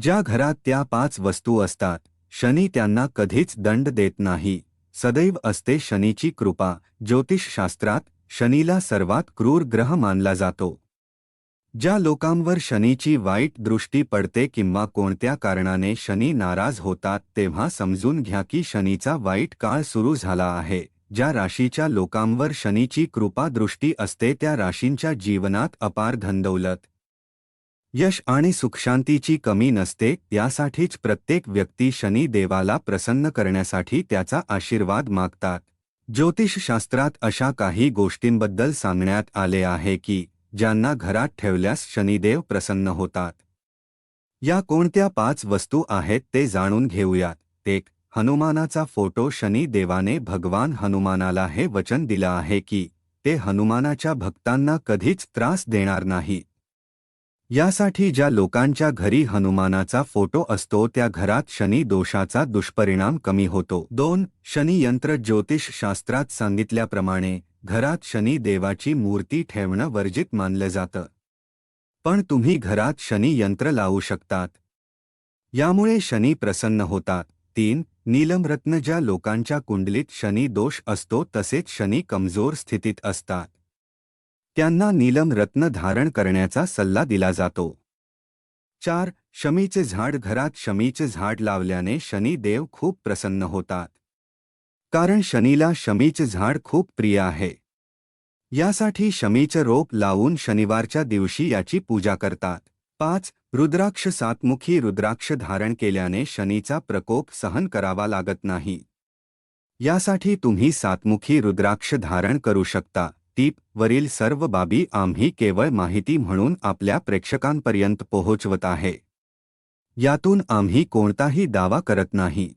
ज्या घरात त्या पाच वस्तू असतात शनी त्यांना कधीच दंड देत नाही. सदैव असते शनीची कृपा. ज्योतिषशास्त्रात शनीला सर्वात क्रूर ग्रह मानला जातो. ज्या लोकांवर शनीची वाईट दृष्टी पडते किंवा कोणत्या कारणाने शनी नाराज होतात तेव्हा समजून घ्या की शनीचा वाईट काळ सुरू झाला आहे. ज्या राशीच्या लोकांवर शनीची कृपा दृष्टी असते त्या राशींच्या जीवनात अपार धंदौलत यश आणि सुखशांतीची कमी नसते यासाठीच प्रत्येक व्यक्ती शनी देवाला प्रसन्न करण्यासाठी त्याचा आशीर्वाद मागतात. ज्योतिषशास्त्रात अशा काही गोष्टींबद्दल सांगण्यात आले आहे की ज्यांना घरात ठेवल्यास शनिदेव प्रसन्न होतात. या कोणत्या पाच वस्तू आहेत ते जाणून घेऊयात. एक हनुमानाचा फोटो शनी देवाने भगवान हनुमानाला हे वचन दिलं आहे की ते हनुमानाच्या भक्तांना कधीच त्रास देणार नाही. यासाठी ज्या लोकांच्या घरी हनुमानाचा फोटो असतो त्या घरात शनी दोषाचा दुष्परिणाम कमी होतो. दोन शनी यंत्र ज्योतिषशास्त्रात सांगितल्याप्रमाणे घरात शनी देवाची मूर्ती ठेवणं वर्जित मानलं जातं. पण तुम्ही घरात शनी यंत्र लावू शकतात. यामुळे शनी प्रसन्न होतात. तीन नीलमरत्न ज्या लोकांच्या कुंडलीत शनी दोष असतो तसेच शनी कमजोर स्थितीत असतात. त्यांना नीलम रत्न धारण करण्याचा सल्ला दिला जातो. चार, शमीचे झाड घरात शमीचे झाड लावल्याने शनी देव खूप प्रसन्न होतात. कारण शनीला शमीचे झाड खूप प्रिय आहे. यासाठी शमीचं रोप लावून शनिवारच्या दिवशी याची पूजा करतात. पाच, रुद्राक्ष सातमुखी रुद्राक्ष धारण केल्याने शनीचा प्रकोप सहन करावा लागत नाही. यासाठी तुम्ही सातमुखी रुद्राक्ष धारण करू शकता. टीप वरील सर्व बाबी आम्ही केवळ माहिती म्हणून आपल्या प्रेक्षकांपर्यंत पोहोचवत आहे. यातून आम्ही कोणताही दावा करत नाही.